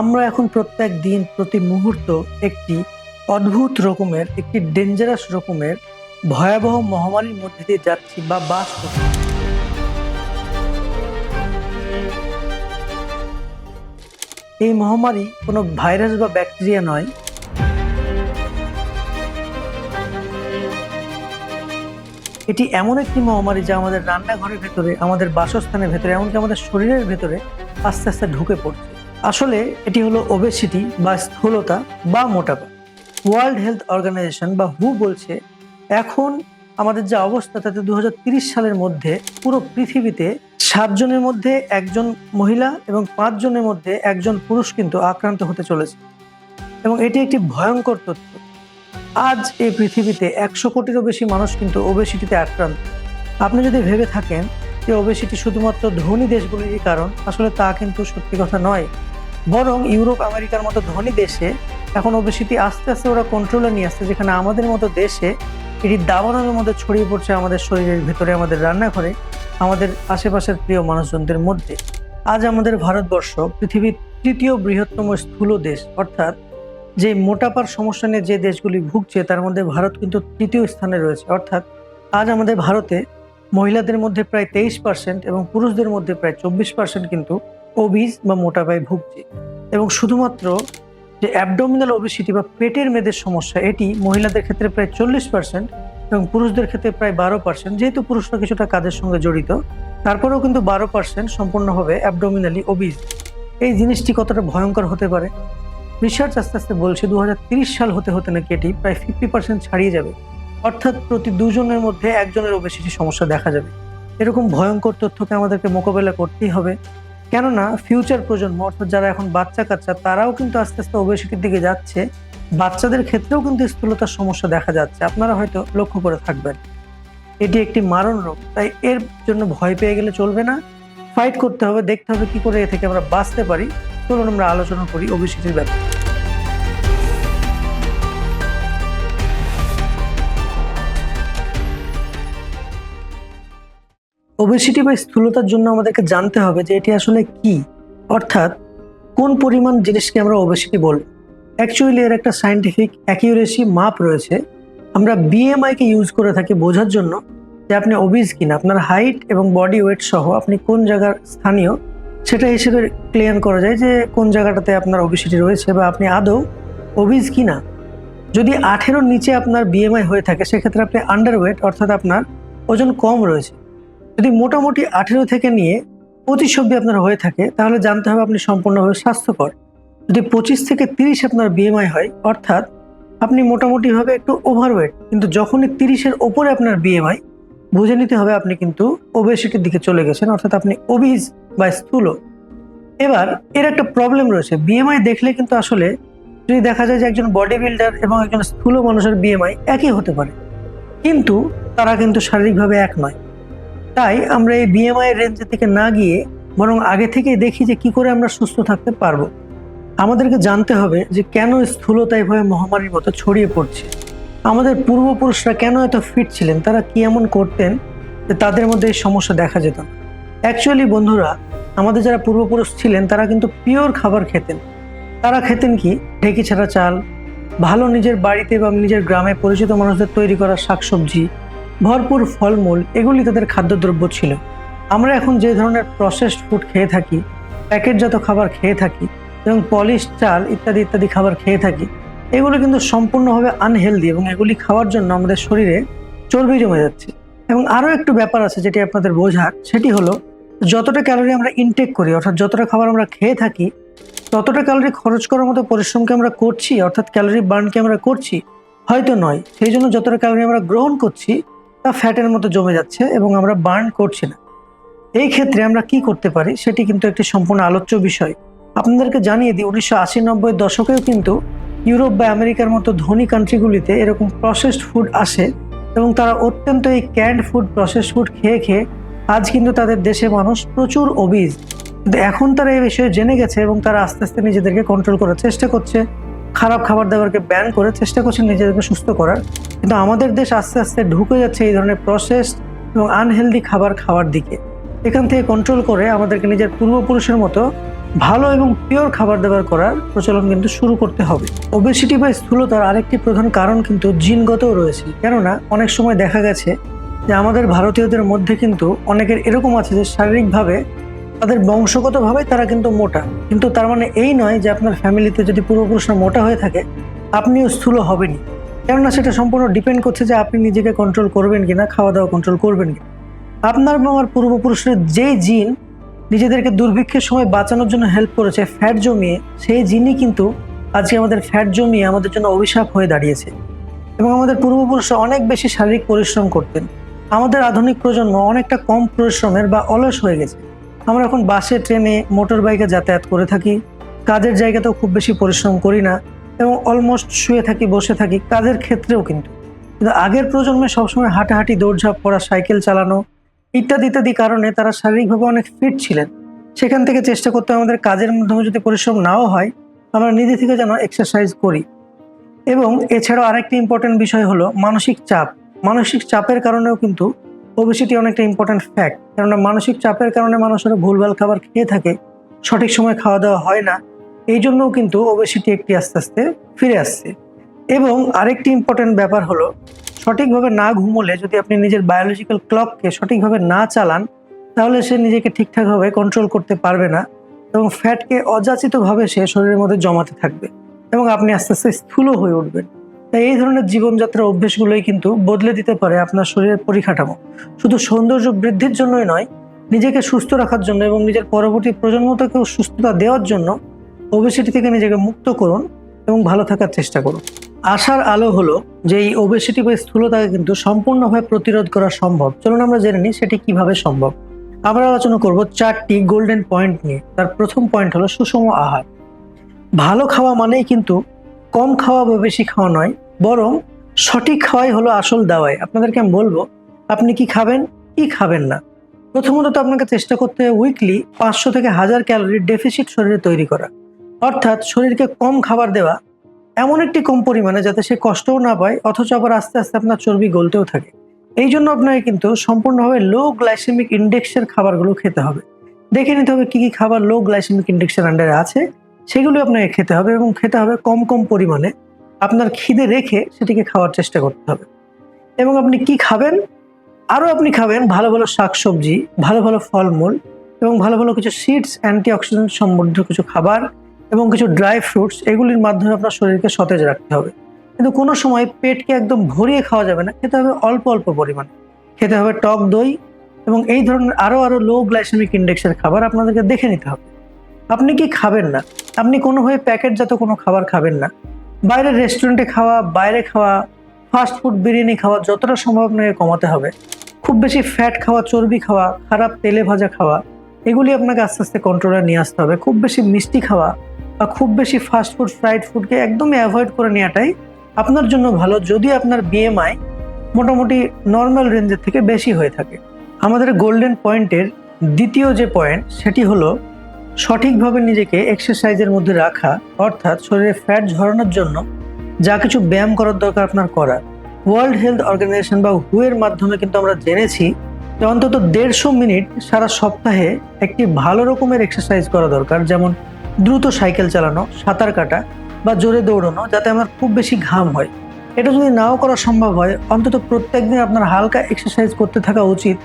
আমরা এখন প্রত্যেক দিন, প্রতি মুহূর্ত একটি অদ্ভুত রকমের, একটি ডেঞ্জারাস রকমের ভয়াবহ মহামারীর মধ্যে দিয়ে যাচ্ছি বা বাস করছি। এই মহামারী কোনো ভাইরাস বা ব্যাকটেরিয়া নয়। এটি এমন একটি মহামারী যা আমাদের রান্নাঘরের ভেতরে, আমাদের বাসস্থানের ভেতরে, এমনকি আমাদের শরীরের ভেতরে আস্তে আস্তে ঢুকে পড়ছে। আসলে এটি হলো ওবেসিটি বা স্থূলতা বা মোটাপা। ওয়ার্ল্ড হেলথ অর্গানাইজেশন বা হু বলছে, এখন আমাদের যা অবস্থা তাতে দু সালের মধ্যে পুরো পৃথিবীতে সাতজনের মধ্যে একজন মহিলা এবং পাঁচজনের মধ্যে একজন পুরুষ কিন্তু আক্রান্ত হতে চলেছে। এবং এটি একটি ভয়ঙ্কর তথ্য। আজ এই পৃথিবীতে একশো কোটিরও বেশি মানুষ কিন্তু ওবেসিটিতে আক্রান্ত। আপনি যদি ভেবে থাকেন যে ওবেসিটি শুধুমাত্র ধনী দেশগুলিরই কারণ, আসলে তা কিন্তু সত্যি কথা নয়। বরং ইউরোপ, আমেরিকার মতো ধনী দেশে এখন ওবেসিটি আস্তে আস্তে ওরা কন্ট্রোলে নিয়ে আসছে, যেখানে আমাদের মতো দেশে এটি দাবানলের মধ্যে ছড়িয়ে পড়ছে আমাদের শরীরের ভেতরে, আমাদের রান্নাঘরে, আমাদের আশেপাশের প্রিয় মানুষজনদের মধ্যে। আজ আমাদের ভারতবর্ষ পৃথিবীর তৃতীয় বৃহত্তম স্থূল দেশ, অর্থাৎ যে মোটাপার সমস্যা নিয়ে যে দেশগুলি ভুগছে, তার মধ্যে ভারত কিন্তু তৃতীয় স্থানে রয়েছে। অর্থাৎ আজ আমাদের ভারতে মহিলাদের মধ্যে প্রায় তেইশ পার্সেন্ট এবং পুরুষদের মধ্যে প্রায় চব্বিশ পার্সেন্ট কিন্তু ওবিজ বা মোটা মোটাপায় ভুগছে। এবং শুধুমাত্র যে অ্যাবডোমিনাল ওবিসিটি বা পেটের মেয়েদের সমস্যা, এটি মহিলাদের ক্ষেত্রে প্রায় চল্লিশ পার্সেন্ট এবং পুরুষদের ক্ষেত্রে প্রায় বারো পার্সেন্ট যেহেতু পুরুষরা কিছুটা কাজের সঙ্গে জড়িত, তারপরেও কিন্তু বারো পার্সেন্ট সম্পূর্ণভাবে অ্যাবডোমিনালি ওবিজ এই জিনিসটি কতটা ভয়ঙ্কর হতে পারে? রিসার্চ আস্তে আস্তে বলছে দু সাল হতে হতে নাকি এটি প্রায় ফিফটি পার্সেন্ট ছাড়িয়ে যাবে। অর্থাৎ প্রতি দুজনের মধ্যে একজনের ওবেসিটি সমস্যা দেখা যাবে। এরকম ভয়ঙ্কর তথ্যকে আমাদেরকে মোকাবেলা করতেই হবে। কেননা ফিউচার প্রজন্ম, অর্থাৎ যারা এখন বাচ্চা কাচ্চা, তারাও কিন্তু আস্তে আস্তে ওবেসিটির দিকে যাচ্ছে। বাচ্চাদের ক্ষেত্রেও কিন্তু স্থূলতার সমস্যা দেখা যাচ্ছে। আপনারা হয়তো লক্ষ্য করে থাকবেন। এটি একটি মারণ রোগ। তাই এর জন্য ভয় পেয়ে গেলে চলবে না। ফাইট করতে হবে, দেখতে হবে কি করে এ থেকে আমরা বাঁচতে পারি। চলুন আমরা আলোচনা করি ওবেসিটির ব্যাপারে। ওবেসিটি বা স্থূলতার জন্য আমাদেরকে জানতে হবে যে এটি আসলে কি? অর্থাৎ, কোন পরিমাণ জিনিসকে আমরা ওবেসিটি বলব অ্যাকচুয়ালি এর একটা সাইন্টিফিক অ্যাকিউরেসি মাপ রয়েছে। আমরা বিএমআই কে ইউজ করে থাকি বোঝার জন্য যে আপনি ওবিজ কিনা, আপনার হাইট এবং বডি ওয়েট সহ আপনি কোন জায়গার স্থানীয়, সেটা হিসেবে ক্লিয়ার করা যায় যে কোন জায়গাটাতে আপনার ওবিসিটি রয়েছে বা আপনি আদৌ ওবিজ কিনা। যদি আঠেরোর নিচে আপনার বিএমআই হয়ে থাকে, সেক্ষেত্রে আপনি আন্ডার ওয়েট অর্থাৎ আপনার ওজন কম রয়েছে। যদি মোটামুটি আঠেরো থেকে নিয়ে পঁচিশ অব্দি আপনার হয়ে থাকে, তাহলে জানতে হবে আপনি সম্পূর্ণভাবে স্বাস্থ্যকর। যদি পঁচিশ থেকে তিরিশ আপনার বিএমআই হয়, অর্থাৎ আপনি মোটামুটিভাবে একটু ওভারওয়েট কিন্তু যখনই তিরিশের ওপরে আপনার বিএমআই বুঝে নিতে হবে আপনি কিন্তু ওবেসিটির দিকে চলে গেছেন, অর্থাৎ আপনি ওবিজ বা স্থূল। এবার এর একটা প্রবলেম রয়েছে। বিএমআই দেখলে কিন্তু আসলে যদি দেখা যায় যে একজন বডি বিল্ডার এবং একজন স্থূল মানুষের বিএমআই একই হতে পারে। কিন্তু তারা কিন্তু শারীরিকভাবে এক নয়। তাই আমরা এই বিএমআই রেঞ্জের দিকে না গিয়ে বরং আগে থেকেই দেখি যে কি করে আমরা সুস্থ থাকতে পারব। আমাদেরকে জানতে হবে যে কেন স্থূলতা এভাবে মহামারীর মতো ছড়িয়ে পড়ছে। আমাদের পূর্বপুরুষরা কেন এত ফিট ছিলেন? তারা কি এমন করতেন? যে তাদের মধ্যে এই সমস্যা দেখা যেত না। অ্যাকচুয়ালি বন্ধুরা, আমাদের যারা পূর্বপুরুষ ছিলেন, তারা কিন্তু পিওর খাবার খেতেন। তারা খেতেন কি? ঢেকি ছাড়া চাল, ভালো নিজের বাড়িতে বা নিজের গ্রামে পরিচিত মানুষদের তৈরি করা শাকসবজি ভরপুর ফলমূল, এগুলি তাদের খাদ্যদ্রব্য ছিল। আমরা এখন যে ধরনের প্রসেসড ফুড খেয়ে থাকি প্যাকেটজাত খাবার খেয়ে থাকি, এবং পলিশ চাল ইত্যাদি ইত্যাদি খাবার খেয়ে থাকি, এগুলো কিন্তু সম্পূর্ণভাবে আনহেলদি এবং এগুলি খাওয়ার জন্য আমাদের শরীরে চর্বি জমে যাচ্ছে। এবং আরও একটু ব্যাপার আছে যেটি আপনাদের বোঝার, সেটি হলো যতটা ক্যালোরি আমরা ইনটেক করি, অর্থাৎ যতটা খাবার আমরা খেয়ে থাকি, ততটা ক্যালোরি খরচ করার মতো পরিশ্রমকে আমরা করছি, অর্থাৎ ক্যালোরি বার্নকে আমরা করছি, হয়তো নয়। সেই জন্য যতটা ক্যালোরি আমরা গ্রহণ করছি ফ্যাটের মতো জমে যাচ্ছে এবং আমরা বার্ন করছি না। এই ক্ষেত্রে আমরা কি করতে পারি সেটি কিন্তু একটি সম্পূর্ণ আলোচ্য বিষয়। আপনাদেরকে জানিয়ে দিই, উনিশশো আশি নব্বই দশকেও কিন্তু ইউরোপ বা আমেরিকার মতো ধনী কান্ট্রিগুলিতে এরকম প্রসেসড ফুড আসে এবং তারা অত্যন্ত এই ক্যান্ড ফুড প্রসেসড ফুড খেয়ে খেয়ে আজ কিন্তু তাদের দেশে মানুষ প্রচুর অবিজ কিন্তু এখন তারা এই বিষয়ে জেনে গেছে এবং তারা আস্তে আস্তে নিজেদেরকে কন্ট্রোল করার চেষ্টা করছে। খারাপ খাবার দাবারকে ব্যান করে চেষ্টা করছে নিজেদেরকে সুস্থ করার। কিন্তু আমাদের দেশ আস্তে আস্তে ঢুকে যাচ্ছে এই ধরনের প্রসেস এবং আনহেলদি খাবার খাওয়ার দিকে। এখান থেকে কন্ট্রোল করে আমাদেরকে নিজের পূর্বপুরুষের মতো ভালো এবং পিওর খাবার দাবার করার প্রচলন কিন্তু শুরু করতে হবে। ওবেসিটি বা স্থূলতার আরেকটি প্রধান কারণ কিন্তু জিনগতও রয়েছে। কেননা অনেক সময় দেখা গেছে যে আমাদের ভারতীয়দের মধ্যে কিন্তু অনেকের এরকম আছে যে শারীরিকভাবে তাদের বংশগতভাবে তারা কিন্তু মোটা। কিন্তু তার মানে এই নয় যে আপনার ফ্যামিলিতে যদি পূর্বপুরুষরা মোটা হয়ে থাকে, আপনিও স্থূল হবেনই। কেননা সেটা সম্পূর্ণ ডিপেন্ড করছে যে আপনি নিজেকে কন্ট্রোল করবেন কিনা খাওয়া দাওয়া কন্ট্রোল করবেন কিনা। আপনার এবং আমার পূর্বপুরুষের যে জিন নিজেদেরকে দুর্ভিক্ষের সময় বাঁচানোর জন্য হেল্প করেছে ফ্যাট জমিয়ে, সেই জিনই কিন্তু আজকে আমাদের ফ্যাট জমিয়ে আমাদের জন্য অভিশাপ হয়ে দাঁড়িয়েছে। এবং আমাদের পূর্বপুরুষরা অনেক বেশি শারীরিক পরিশ্রম করতেন। আমাদের আধুনিক প্রজন্ম অনেকটা কম পরিশ্রমের বা অলস হয়ে গেছে। আমরা এখন বাসে, ট্রেনে মোটর বাইকে যাতায়াত করে থাকি। কাজের জায়গাতেও খুব বেশি পরিশ্রম করি না এবং অলমোস্ট শুয়ে থাকি, বসে থাকি কাজের ক্ষেত্রেও কিন্তু। কিন্তু আগের প্রজন্মে সবসময় হাঁটাহাঁটি, দৌড়ঝাঁপ করা, সাইকেল চালানো ইত্যাদি ইত্যাদি কারণে তারা শারীরিকভাবে অনেক ফিট ছিলেন। সেখান থেকে চেষ্টা করতে আমাদের কাজের মাধ্যমে যদি পরিশ্রম নাও হয়, আমরা নিজে থেকে যেন এক্সারসাইজ করি। এবং এছাড়াও আরেকটি ইম্পর্টেন্ট বিষয় হলো মানসিক চাপ। মানসিক চাপের কারণেও কিন্তু ওবেসিটি অনেকটা ইম্পর্টেন্ট ফ্যাক্ট কেননা মানসিক চাপের কারণে মানুষেরা ভুলভাল খাবার খেয়ে থাকে, সঠিক সময় খাওয়া দাওয়া হয় না, এই জন্যও কিন্তু ওবেসিটি একটি আস্তে আস্তে ফিরে আসছে। এবং আরেকটি ইম্পর্টেন্ট ব্যাপার হলো, সঠিকভাবে না ঘুমোলে যদি আপনি নিজের বায়োলজিক্যাল ক্লককে সঠিকভাবে না চালান, তাহলে সে নিজেকে ঠিকঠাকভাবে কন্ট্রোল করতে পারবে না এবং ফ্যাটকে অযাচিতভাবে সে শরীরের মধ্যে জমাতে থাকবে এবং আপনি আস্তে আস্তে স্থূল হয়ে উঠবেন। তাই এই ধরনের জীবনযাত্রার অভ্যেসগুলোই কিন্তু বদলে দিতে পারে আপনার শরীরের পরিকাঠামো। শুধু সৌন্দর্য বৃদ্ধির জন্যই নয়, নিজেকে সুস্থ রাখার জন্য এবং নিজের পরবর্তী প্রজন্মটাকেও সুস্থতা দেওয়ার জন্য ওবেসিটি থেকে নিজেকে মুক্ত করুন এবং ভালো থাকার চেষ্টা করুন। আশার আলো হলো যে এই ওবেসিটি বা স্থূলতাকে কিন্তু সম্পূর্ণভাবে প্রতিরোধ করা সম্ভব। চলুন আমরা জেনে নিই সেটি কীভাবে সম্ভব। আমরা আলোচনা করব চারটি গোল্ডেন পয়েন্ট নিয়ে। তার প্রথম পয়েন্ট হলো সুষম আহার। ভালো খাওয়া মানেই কিন্তু কম খাওয়া বা বেশি খাওয়া নয় বরং সঠিক খাওয়াই হলো আসল দাওয়াই। আপনাদেরকে আমি বলব, আপনি কি খাবেন কি খাবেন না। প্রথমত তো আপনাকে চেষ্টা করতে হবে উইকলি পাঁচশো থেকে হাজার ক্যালোরির ডেফিসিট শরীরে তৈরি করা। অর্থাৎ শরীরকে কম খাবার দেওয়া, এমন একটি কম পরিমাণে যাতে সে কষ্টও না পায়, অথচ আবার আস্তে আস্তে আপনার চর্বি গলতেও থাকে। এই জন্য আপনাকে কিন্তু সম্পূর্ণভাবে লো গ্লাইসেমিক ইন্ডেক্সের খাবারগুলো খেতে হবে। দেখে নিতে হবে কী কী খাবার লো গ্লাইসেমিক ইন্ডেক্সের আন্ডারে আছে, সেগুলো আপনাকে খেতে হবে এবং খেতে হবে কম কম পরিমাণে আপনার খিদে রেখে সেটিকে খাওয়ার চেষ্টা করতে হবে। এবং আপনি কি খাবেন? আরও আপনি খাবেন ভালো ভালো শাকসবজি, ভালো ভালো ফলমূল এবং ভালো ভালো কিছু সিডস অ্যান্টি অক্সিডেন্ট সমৃদ্ধ কিছু খাবার এবং কিছু ড্রাই ফ্রুটস এগুলির মাধ্যমে আপনার শরীরকে সতেজ রাখতে হবে। কিন্তু কোনো সময় পেটকে একদম ভরিয়ে খাওয়া যাবে না, খেতে হবে অল্প অল্প পরিমাণে। খেতে হবে টক দই এবং এই ধরনের আরও আরও লো গ্লাইসেমিক ইন্ডেক্সের খাবার আপনাদেরকে দেখে নিতে হবে। আপনি কি খাবেন না? আপনি কোনোভাবে প্যাকেটজাত কোনো খাবার খাবেন না। বাইরের রেস্টুরেন্টে খাওয়া, বাইরে খাওয়া ফাস্ট ফুড বিরিয়ানি খাওয়া, যতটা সম্ভব আপনাকে কমাতে হবে। খুব বেশি ফ্যাট খাওয়া, চর্বি খাওয়া, খারাপ তেলে ভাজা খাওয়া, এগুলি আপনাকে আস্তে আস্তে কন্ট্রোলে নিয়ে আসতে হবে। খুব বেশি মিষ্টি খাওয়া বা খুব বেশি ফাস্ট ফুড ফ্রাইড ফুডকে একদমই অ্যাভয়েড করে নেওয়াটাই আপনার জন্য ভালো, যদি আপনার বিএমআই মোটামুটি নর্মাল রেঞ্জের থেকে বেশি হয়ে থাকে। আমাদের গোল্ডেন পয়েন্টের দ্বিতীয় যে পয়েন্ট সেটি হলো সঠিকভাবে নিজেকে এক্সারসাইজের মধ্যে রাখা, অর্থাৎ শরীরে ফ্যাট ঝরানোর জন্য যা কিছু ব্যায়াম করার দরকার আপনার করা ওয়ার্ল্ড হেলথ অর্গানাইজেশন বা হু এর মাধ্যমে কিন্তু আমরা জেনেছি যে অন্তত দেড়শো মিনিট সারা সপ্তাহে একটি ভালো রকমের এক্সারসাইজ করা দরকার। যেমন দ্রুত সাইকেল চালানো, সাঁতার কাটা বা জোরে দৌড়ানো, যাতে আমার খুব বেশি ঘাম হয়। এটা যদি নাও করা সম্ভব হয়, অন্তত প্রত্যেক দিন আপনার হালকা এক্সারসাইজ করতে থাকা উচিত,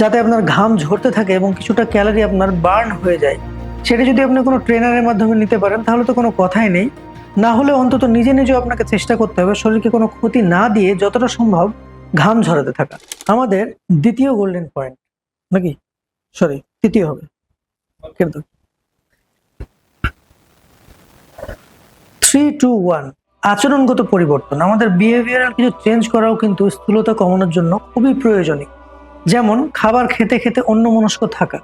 যাতে আপনার ঘাম ঝরতে থাকে এবং কিছুটা ক্যালারি আপনার বার্ন হয়ে যায়। সেটা যদি আপনি কোনো ট্রেনারের মাধ্যমে নিতে পারেন, তাহলে তো কোনো কথাই নেই। না হলে অন্তত নিজে নিজেও আপনাকে চেষ্টা করতে হবে, শরীরকে কোনো ক্ষতি না দিয়ে যতটা সম্ভব ঘাম ঝরাতে থাকা। আমাদের দ্বিতীয় গোল্ডেন পয়েন্ট নাকি? সরি তৃতীয় হবে। কিন্তু থ্রি টু ওয়ান আচরণগত পরিবর্তন। আমাদের বিহেভিয়ারাল কিছু চেঞ্জ করাও কিন্তু স্থূলতা কমানোর জন্য খুবই প্রয়োজনীয়। যেমন, খাবার খেতে খেতে অন্য মনস্ক থাকা।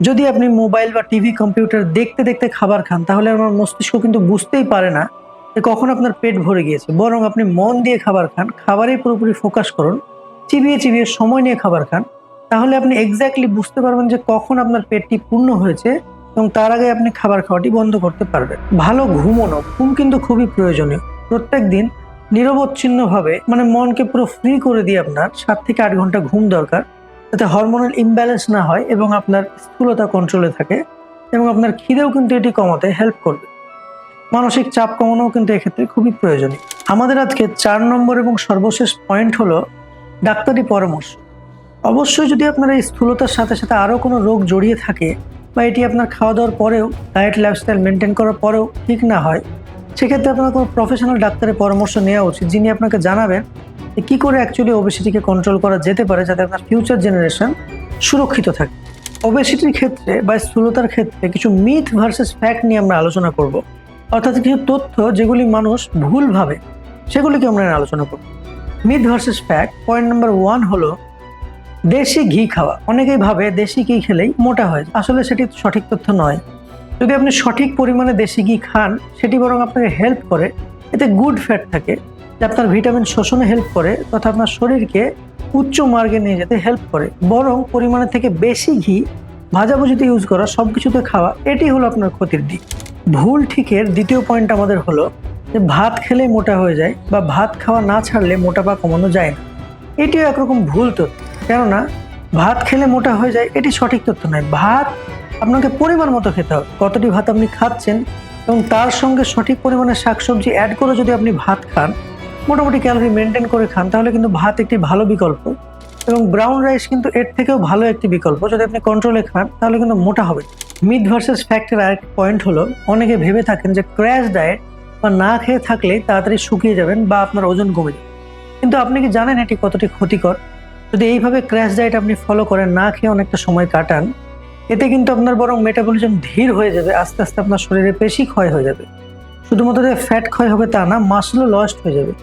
যদি আপনি মোবাইল বা টিভি, কম্পিউটার দেখতে দেখতে খাবার খান, তাহলে আমার মস্তিষ্ক কিন্তু বুঝতেই পারে না যে কখন আপনার পেট ভরে গিয়েছে। বরং আপনি মন দিয়ে খাবার খান, খাবারেই পুরোপুরি ফোকাস করুন, চিবিয়ে চিবিয়ে সময় নিয়ে খাবার খান, তাহলে আপনি এক্স্যাক্টলি বুঝতে পারবেন যে কখন আপনার পেটটি পূর্ণ হয়েছে এবং তার আগে আপনি খাবার খাওয়াটি বন্ধ করতে পারবেন। ভালো ঘুমোনো, ঘুম কিন্তু খুবই প্রয়োজনীয়। প্রত্যেক দিন নিরবচ্ছিন্নভাবে মানে মনকে পুরো ফ্রি করে দিয়ে আপনার সাত থেকে আট ঘণ্টা ঘুম দরকার। যাতে হরমোনাল ইমব্যালেন্স না হয় এবং আপনার স্থূলতা কন্ট্রোলে থাকে এবং আপনার খিদেও কিন্তু এটি কমাতে হেল্প করবে। মানসিক চাপ কমানোও কিন্তু এক্ষেত্রে খুবই প্রয়োজনীয়। আমাদের আজকে চার নম্বর এবং সর্বশেষ পয়েন্ট হলো ডাক্তারি পরামর্শ। অবশ্যই যদি আপনার এই স্থূলতার সাথে সাথে আরও কোনো রোগ জড়িয়ে থাকে বা এটি আপনার খাওয়া দাওয়ার পরেও ডায়েট লাইফস্টাইল মেনটেন করার পরেও ঠিক না হয়, সেক্ষেত্রে আপনার কোনো প্রফেশনাল ডাক্তারের পরামর্শ নেওয়া উচিত যিনি আপনাকে জানাবেন কী করে অ্যাকচুয়ালি ওবেসিটিকে কন্ট্রোল করা যেতে পারে যাতে আপনার ফিউচার জেনারেশন সুরক্ষিত থাকে? ওবেসিটির ক্ষেত্রে বা স্থূলতার ক্ষেত্রে কিছু মিথ ভার্সেস ফ্যাক্ট নিয়ে আমরা আলোচনা করব। অর্থাৎ কিছু তথ্য যেগুলি মানুষ ভুলভাবে সেগুলিকে আমরা আলোচনা করব। Myth versus fact point number one হলো দেশি ঘি খাওয়া। অনেকেই ভাবে দেশি ঘি খেলেই মোটা হয়। আসলে সেটি সঠিক তথ্য নয়। যদি আপনি সঠিক পরিমাণে দেশি ঘি খান, সেটি বরং আপনাকে হেল্প করে। এতে গুড ফ্যাট থাকে। আপনার ভিটামিন শোষণে হেল্প করে, তথা আপনার শরীরকে উচ্চ মার্গে নিয়ে যেতে হেল্প করে। বরং পরিমাণের থেকে বেশি ঘি, ভাজাভুজিতে ইউজ করা সব কিছুতে খাওয়া, এটি হলো আপনার ক্ষতির দিক। ভুল ঠিকের দ্বিতীয় পয়েন্ট আমাদের হলো যে ভাত খেলে মোটা হয়ে যায় বা ভাত খাওয়া না ছাড়লে মোটাপা কমানো যায় না। এটিও একরকম ভুল তথ্য। কেননা, ভাত খেলে মোটা হয়ে যায়, এটি সঠিক তথ্য নয়। ভাত আপনাকে পরিমাণ মতো খেতে হবে। কতটি ভাত আপনি খাচ্ছেন এবং তার সঙ্গে সঠিক পরিমাণে শাকসবজি অ্যাড করে যদি আপনি ভাত খান মোটামুটি ক্যালোরি মেনটেন করে খান, তাহলে কিন্তু ভাত একটি ভালো বিকল্প এবং ব্রাউন রাইস কিন্তু এর থেকেও ভালো একটি বিকল্প। যদি আপনি কন্ট্রোলে খান, তাহলে কিন্তু মোটা হবে। মিড ভার্সেস ফ্যাক্টের আরেক পয়েন্ট হলো, অনেকে ভেবে থাকেন যে ক্র্যাশ ডায়েট বা না খেয়ে থাকলে তাড়াতাড়ি শুকিয়ে যাবেন বা আপনার ওজন কমে যাবে। কিন্তু আপনি কি জানেন এটি কতটি ক্ষতিকর? যদি এইভাবে ক্র্যাশ ডায়েট আপনি ফলো করেন, না খেয়ে অনেকটা সময় কাটান, এতে কিন্তু আপনার বরং মেটাবলিজম ধীর হয়ে যাবে, আস্তে আস্তে আপনার শরীরে পেশি ক্ষয় হয়ে যাবে। শুধুমাত্র যে ফ্যাট ক্ষয় হবে তা না মাসলও লস্ট হয়ে যাবে।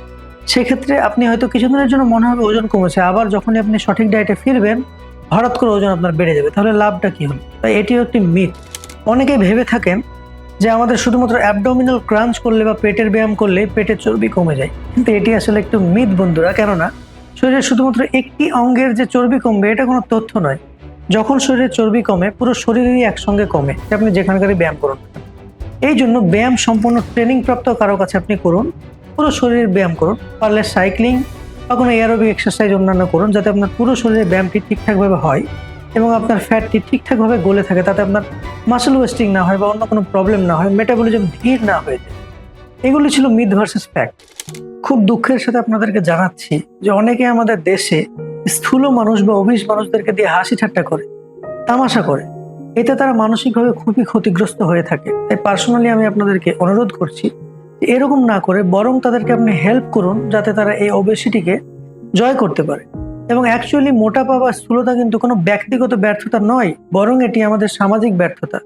সেক্ষেত্রে আপনি হয়তো কিছুদিনের জন্য মনে হবে ওজন কমেছে, আবার যখনই আপনি সঠিক ডায়েটে ফিরবেন, হঠাৎ করে ওজন আপনার বেড়ে যাবে। তাহলে লাভটা কী হলো তাই এটিও একটি মিথ অনেকেই ভেবে থাকেন যে আমাদের শুধুমাত্র অ্যাবডোমিনাল ক্রাঞ্চ করলে বা পেটের ব্যায়াম করলে পেটের চর্বি কমে যায়। কিন্তু এটি আসলে একটু মিথ বন্ধুরা, কেননা শরীরের শুধুমাত্র একটি অঙ্গের যে চর্বি কমবে, এটা কোনো তথ্য নয়। যখন শরীরের চর্বি কমে, পুরো শরীরেরই একসঙ্গে কমে আপনি যেখানকারই ব্যায়াম করুন। এই জন্য ব্যায়াম সম্পূর্ণ ট্রেনিং প্রাপ্ত কারও কাছে আপনি করুন। পুরো শরীরের ব্যায়াম করুন। পারলে সাইক্লিং বা কোনো এয়ারোবিক এক্সারসাইজ অন্যান্য করুন, যাতে আপনার পুরো শরীরের ব্যায়ামটি ঠিকঠাকভাবে হয় এবং আপনার ফ্যাটটি ঠিকঠাকভাবে গলে থাকে, তাতে আপনার মাসেল ওয়েস্টিং না হয় বা অন্য কোনো প্রবলেম না হয় মেটাবলিজম ধীর না হয়ে যায়। এগুলি ছিল মিথ ভার্সেস ফ্যাক্ট খুব দুঃখের সাথে আপনাদেরকে জানাচ্ছি যে অনেকে আমাদের দেশে স্থূল মানুষ বা অভিস মানুষদেরকে দিয়ে হাসি ঠাট্টা করে, তামাশা করে। এতে তারা মানসিকভাবে খুবই ক্ষতিগ্রস্ত হয়ে থাকে। তাই পার্সোনালি আমি আপনাদেরকে অনুরোধ করছি এরকম না করে বরং তাদেরকে আপনি হেল্প করুন যাতে তারা এই ওবেসিটিকে জয় করতে পারে। এবং অ্যাকচুয়ালি মোটাপা বা স্থূলতা কিন্তু কোনো ব্যক্তিগত ব্যর্থতা নয়, বরং এটি আমাদের সামাজিক ব্যর্থতা,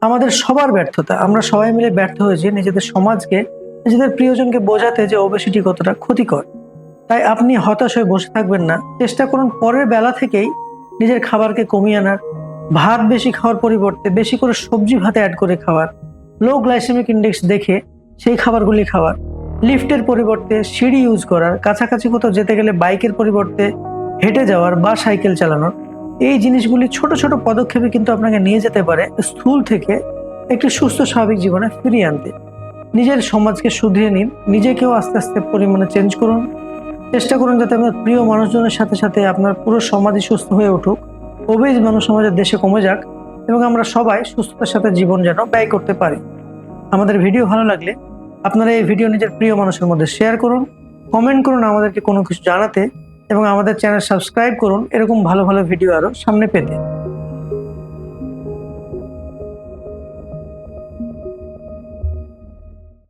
আমাদের সবার ব্যর্থতা। আমরা সবাই মিলে ব্যর্থ হয়েছি নিজেদের সমাজকে, নিজেদের প্রিয়জনকে বোঝাতে যে ওবেসিটি কতটা ক্ষতিকর। তাই আপনি হতাশ হয়ে বসে থাকবেন না। চেষ্টা করুন পরের বেলা থেকেই নিজের খাবারকে কমিয়ে আনার, ভাত বেশি খাওয়ার পরিবর্তে বেশি করে সবজি ভাতে অ্যাড করে খাওয়ার। লো গ্লাইসেমিক ইন্ডেক্স দেখে সেই খাবারগুলি খাওয়ার। লিফটের পরিবর্তে সিঁড়ি ইউজ করার, কাছাকাছি কোথাও যেতে গেলে বাইকের পরিবর্তে হেঁটে যাওয়ার বা সাইকেল চালানোর। এই জিনিসগুলি ছোট ছোট পদক্ষেপে কিন্তু আপনাকে নিয়ে যেতে পারে স্থূল থেকে একটি সুস্থ, স্বাভাবিক জীবনে ফিরিয়ে আনতে। নিজের সমাজকে শুধরিয়ে নিন, নিজেকেও আস্তে আস্তে পরিমাণে চেঞ্জ করুন। চেষ্টা করুন যাতে আপনার প্রিয় মানুষজনের সাথে সাথে আপনার পুরো সমাজই সুস্থ হয়ে উঠুক। ওবেজ মানুষ আমাদের দেশে কমে যাক এবং আমরা সবাই সুস্থতার সাথে জীবন যেন ব্যয় করতে পারি। আমাদের ভিডিও ভালো লাগলে আপনারা এই ভিডিও নিজের প্রিয় মানুষের মধ্যে শেয়ার করুন কমেন্ট করুন আমাদেরকে কোনো কিছু জানাতে এবং আমাদের চ্যানেল সাবস্ক্রাইব করুন, এরকম ভালো ভালো ভিডিও আরও সামনে পেতে।